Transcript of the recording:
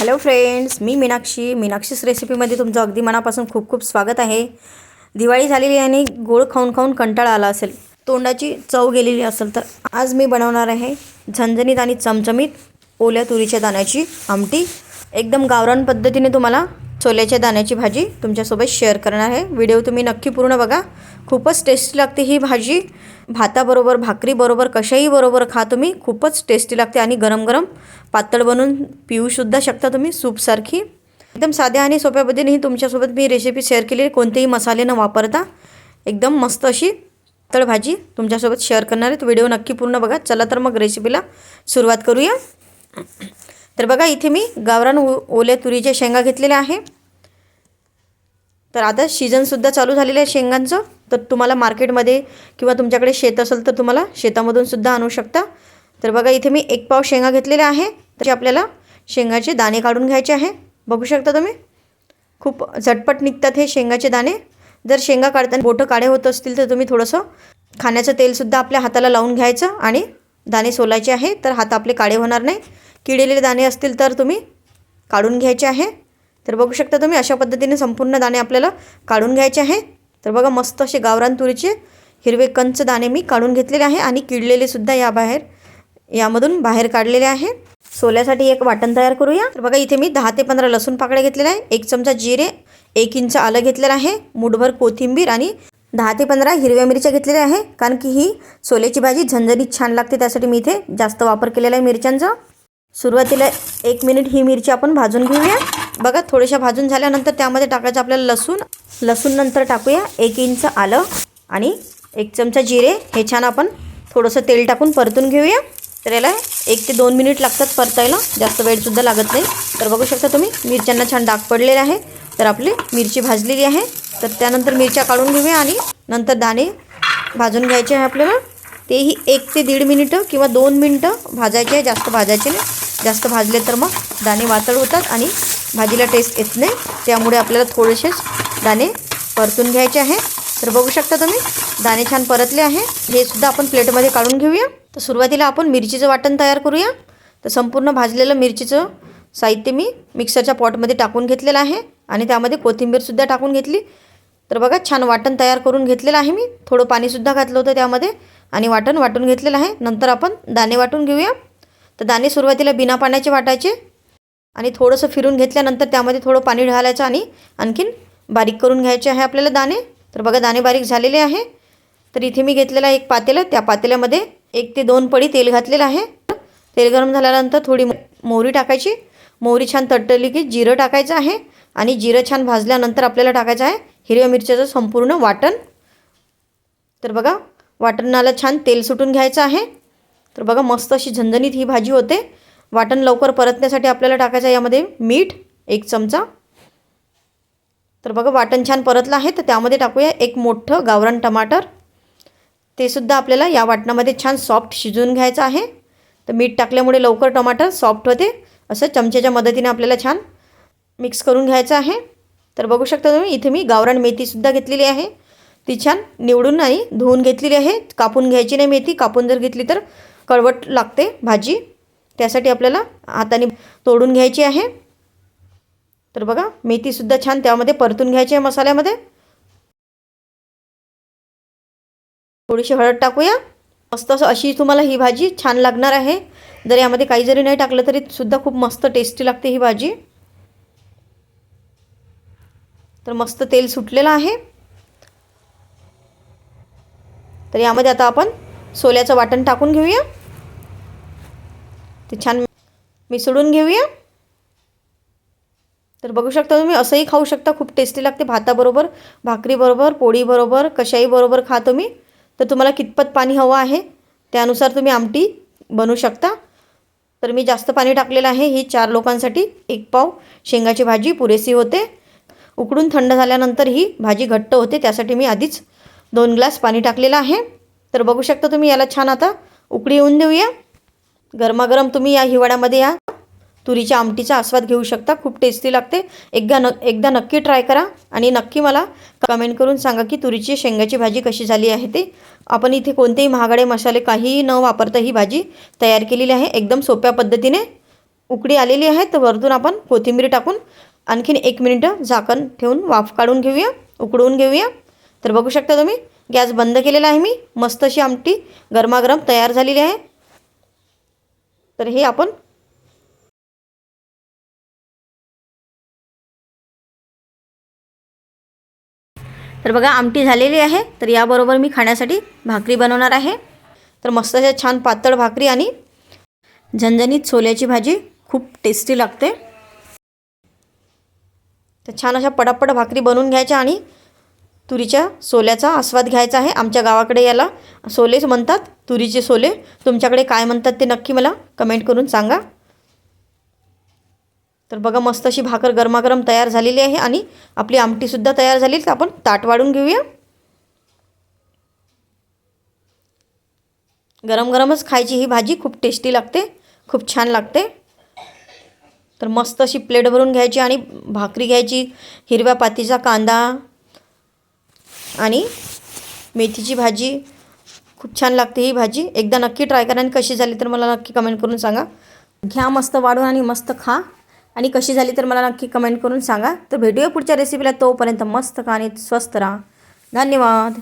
Hello friends मी मीनाक्षी. मीनाक्षीस रेसिपीमध्ये तुमचं अगदी मनापासून खूप खूप स्वागत आहे. दिवाळी झालेली आणि गोड खाऊन खाऊन कंटाळा आला असेल. तोंडाची चव गेलेली असेल तर. आज मी बनवणार आहे झणझणीत आणि चमचमीत ओल्या तुरीच्या दाण्याची आमटी. एकदम गावरान पद्धतीने तुम्हाला छोल्याच्या दाण्याची भाजी तुमच्यासोबत शेअर करणार आहे. व्हिडिओ तुम्ही नक्की पूर्ण बघा. खूपच टेस्टी लागते ही भाजी. भाताबरोबर भाकरीबरोबर कशाही बरोबर खा तुम्ही. खूपच टेस्टी लागते आणि गरम गरम पातळ बनवून पिऊसुद्धा शकता तुम्ही सूपसारखी. एकदम साध्या आणि सोप्या पद्धतीने ही तुमच्यासोबत मी रेसिपी शेअर केली कोणतेही मसाले न वापरता. एकदम मस्त अशी पातळ भाजी तुमच्यासोबत शेअर करणार आहे. व्हिडिओ नक्की पूर्ण बघा. चला तर मग रेसिपीला सुरुवात करूया. तर बघा इथे मी गावरान ओ ओल्या तुरीच्या शेंगा घेतलेल्या आहे तर आता सीझनसुद्धा चालू झालेलं आहे शेंगांचं. तर तुम्हाला मार्केटमध्ये किंवा तुमच्याकडे शेत असेल तर तुम्हाला शेतामधून सुद्धा आणू शकता. तर बघा इथे मी एक पाव शेंगा घेतलेल्या आहे तसे आपल्याला शेंगाचे दाणे काढून घ्यायचे आहे. बघू शकता तुम्ही? खूप झटपट निघतात हे शेंगाचे दाणे. जर शेंगा काढताना बोटं काळे होत असतील तर तुम्ही थोडंसं खाण्याचं तेलसुद्धा आपल्या हाताला लावून घ्यायचं आणि दाणे सोलायचे आहे तर हात आपले काळे होणार नाही. किडलेले दाणे असतील तर तुम्ही काढून घ्यायचे आहे. तर बघू शकता तुम्ही अशा पद्धतीने संपूर्ण दाणे आपल्याला काढून घ्यायचे आहे. तर बघा मस्त असे गावरान तुरीचे हिरवे कंच दाणे मी काढून घेतलेले आहे आणि किडलेलेसुद्धा या बाहेर यामधून बाहेर काढलेले आहे. सोल्यासाठी एक वाटण तयार करूया. तर बघा इथे मी दहा ते पंधरा लसूण पाकळ्या घेतलेल्या आहे. एक चमचा जिरे एक इंच आलं घेतलेलं आहे. मुठभर कोथिंबीर आणि दहा ते पंधरा हिरव्या मिरच्या घेतलेल्या आहे. कारण की ही सोल्याची भाजी झणझणीत छान लागते त्यासाठी मी इथे जास्त वापर केलेला आहे मिरच्यांचा. सुरुवातीला एक मिनिट ही मिरची आपण भाजून घेऊया. बघा थोड्याशा भाजून झाल्यानंतर त्यामध्ये टाकायचं आपल्याला लसूण. लसूण नंतर टाकूया एक इंच आलं आणि एक चमचा जिरे. हे छान आपण थोडंसं तेल टाकून परतून घेऊया. तर याला एक ते दोन मिनिट लागतात परतायला. जास्त वेळसुद्धा लागत नाही. तर बघू शकता तुम्ही मिरच्यांना छान डाग पडलेले आहे. तर आपली मिरची भाजलेली आहे. तर त्यानंतर मिरच्या काढून घेऊया आणि नंतर दाणे भाजून घ्यायचे आहे आपल्याला. तेही एक ते दीड मिनिटं किंवा दोन मिनटं भाजायचे आहे. जास्त भाजायचे नाही. जास्त भाजले तर मग दाणे वातळ होतात आणि भाजीला टेस्ट येत नाही. त्यामुळे आपल्याला थोडेसेच दाणे परतून घ्यायचे आहे. तर बघू शकता तुम्ही दाणे छान परतले आहे. हे सुद्धा आपण प्लेटमध्ये काढून घेऊया. तर सुरुवातीला आपण मिरचीचं वाटण तयार करूया. तर संपूर्ण भाजलेलं मिरचीचं साहित्य मी मिक्सरच्या पॉटमध्ये टाकून घेतलेलं आहे आणि त्यामध्ये कोथिंबीरसुद्धा टाकून घेतली. तर बघा छान वाटण तयार करून घेतलेलं आहे मी. थोडं पाणीसुद्धा घातलं होतं त्यामध्ये आणि वाटण वाटून घेतलेलं आहे. नंतर आपण दाणे वाटून घेऊया. तर दाणे सुरुवातीला बिना पाण्याचे वाटायचे आणि थोडंसं फिरून घेतल्यानंतर त्यामध्ये थोडं पाणी घालायचं आणि आणखीन बारीक करून घ्यायचे आहे आपल्याला दाणे. तर बघा दाणे बारीक झालेले आहे. तर इथे मी घेतलेला एक पातेलं त्या पातेल्यामध्ये एक ते दोन पडी तेल घातलेलं आहे. तेल गरम झाल्यानंतर थोडी मोहरी टाकायची. मोहरी छान तटली की जिरं टाकायचं आहे आणि जिरं छान भाजल्यानंतर आपल्याला टाकायचं आहे हिरव्या मिरच्याचं संपूर्ण वाटण. तर बघा वाटणाला छान तेल सुटून घ्यायचं आहे. तर बघा मस्त अशी झणझणीत ही भाजी होते. वाटण लवकर परतण्यासाठी आपल्याला टाकायचं आहे यामध्ये मीठ एक चमचा. तर बघा वाटण छान परतलं आहे तर त्यामध्ये टाकूया एक मोठं गावरान टमाटर. ते सुद्धा आपल्याला या वाटणामध्ये छान सॉफ्ट शिजवून घ्यायचं आहे. तर मीठ टाकल्यामुळे लवकर टमाटर सॉफ्ट होते. असं चमच्याच्या मदतीने आपल्याला छान मिक्स करून घ्यायचं आहे. तर बघू शकता तुम्ही इथे मी गावरान मेथीसुद्धा घेतलेली आहे. ती छान निवडून नाही धुवून घेतलेली आहे. कापून घ्यायची नाही मेथी कापून जर घेतली तर कळवट लागते भाजी. त्यासाठी आपल्याला हाताने तोडून घ्यायची आहे. तर बघा मेथीसुद्धा छान त्यामध्ये परतून घ्यायची आहे मसाल्यामध्ये. थोडीशी हळद टाकूया. मस्त असं अशी तुम्हाला ही भाजी छान लागणार आहे. जर यामध्ये काही जरी नाही टाकलं तरी सुद्धा खूप मस्त टेस्टी लागते ही भाजी. तर मस्त तेल सुटलेलं आहे. तर यामध्ये आता आपण सोल्याचं वाटण टाकून घेऊया. ते छान मिसळून घेऊया. तर बघू शकता तुम्ही असंही खाऊ शकता. खूप टेस्टी लागते भाताबरोबर भाकरीबरोबर पोळीबरोबर कशाही बरोबर खा तुम्ही. तर तुम्हाला कितपत पाणी हवं आहे त्यानुसार तुम्ही आमटी बनवू शकता. तर मी जास्त पाणी टाकलेलं आहे ही चार लोकांसाठी. एक पाव शेंगाची भाजी पुरेशी होते. उकडून थंड झाल्यानंतर ही भाजी घट्ट होते त्यासाठी मी आधीच दोन ग्लास पाणी टाकलेलं आहे. तर बघू शकता तुम्ही याला छान आता उकळी येऊन देऊया. गरमागरम तुम्ही या हिवाळ्यामध्ये या. तुरीच्या आमटीचा आस्वाद घेऊ शकता. खूप टेस्टी लागते. एकदा न एकदा नक्की ट्राय करा आणि नक्की मला कमेंट करून सांगा की तुरीची शेंगाची भाजी कशी झाली आहे ते. आपण इथे कोणतेही महागडे मसाले काहीही न वापरता ही भाजी तयार केलेली आहे. एकदम सोप्या पद्धतीने उकडी आलेली आहे तर वरतून आपण कोथिंबीर टाकून आणखीन एक मिनिटं झाकण ठेवून वाफ काढून घेऊया. उकडवून घेऊया. तर बघू शकता तुम्ही गॅस बंद केलेला आहे मी. मस्त अशी आमटी गरमागरम तयार झालेली आहे. तर हे आपण तर बघा आमटी झालेली आहे. तर याबरोबर मी खाण्यासाठी भाकरी बनवणार आहे. तर मस्त अशा छान पातळ भाकरी आणि झणझणीत छोल्याची भाजी खूप टेस्टी लागते. तर छान अशा पडापड भाकरी बनवून घ्यायच्या आणि तुरीच्या सोल्याचा आस्वाद घ्यायचा आहे. आमच्या गावाकडे याला सोलेच म्हणतात. तुरीचे सोले. तुमच्याकडे काय म्हणतात ते नक्की मला कमेंट करून सांगा. तर बघा मस्त अशी भाकर गरमागरम तयार झालेली आहे आणि आपली आमटीसुद्धा तयार झाली. तर आपण ताट वाढून घेऊया. गरम गरमच खायची ही भाजी. खूप टेस्टी लागते. खूप छान लागते. तर मस्त अशी प्लेट भरून घ्यायची आणि भाकरी घ्यायची. हिरव्या पातीचा कांदा आणि मेथीची भाजी खूप छान लागते ही भाजी. एकदा नक्की ट्राय करा आणि कशी झाली तर मला नक्की कमेंट करून सांगा. घ्या मस्त वाढून आणि मस्त खा. आणि कशी झाली तर मला नक्की कमेंट करून सांगा. तर भेटूया पुढच्या रेसिपीला तोपर्यंत मस्त खा आणि स्वस्त राहा. धन्यवाद.